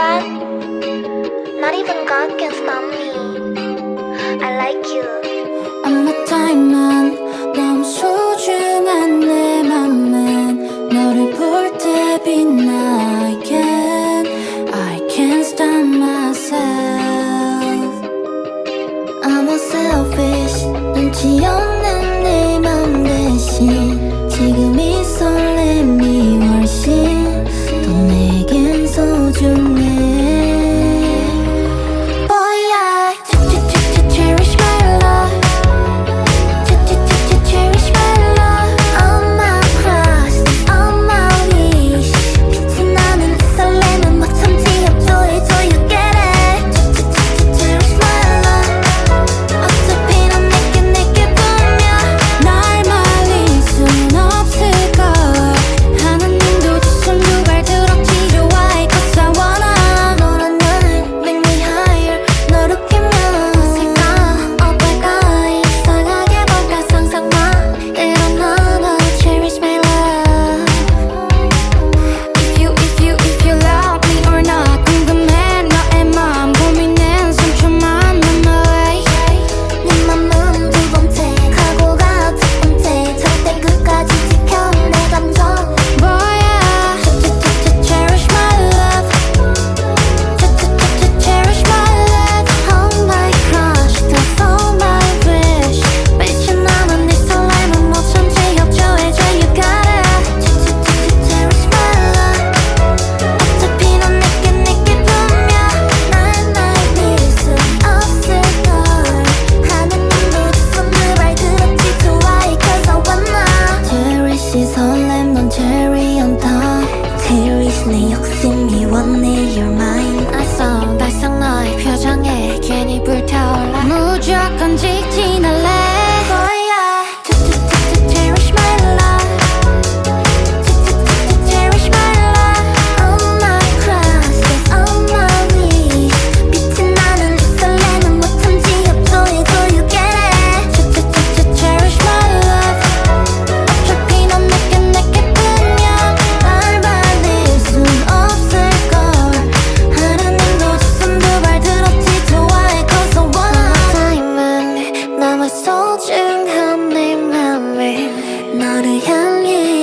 what? Not even God can stop me. I like you. I'm not diamond. 너무 소중한 내 맘은 너를 볼 때 빛나. I can, I can't stop myself. I'm a selfish. 눈치 없는 내 맘 대신 지금 이 설렘이 Only your mind 너를 향해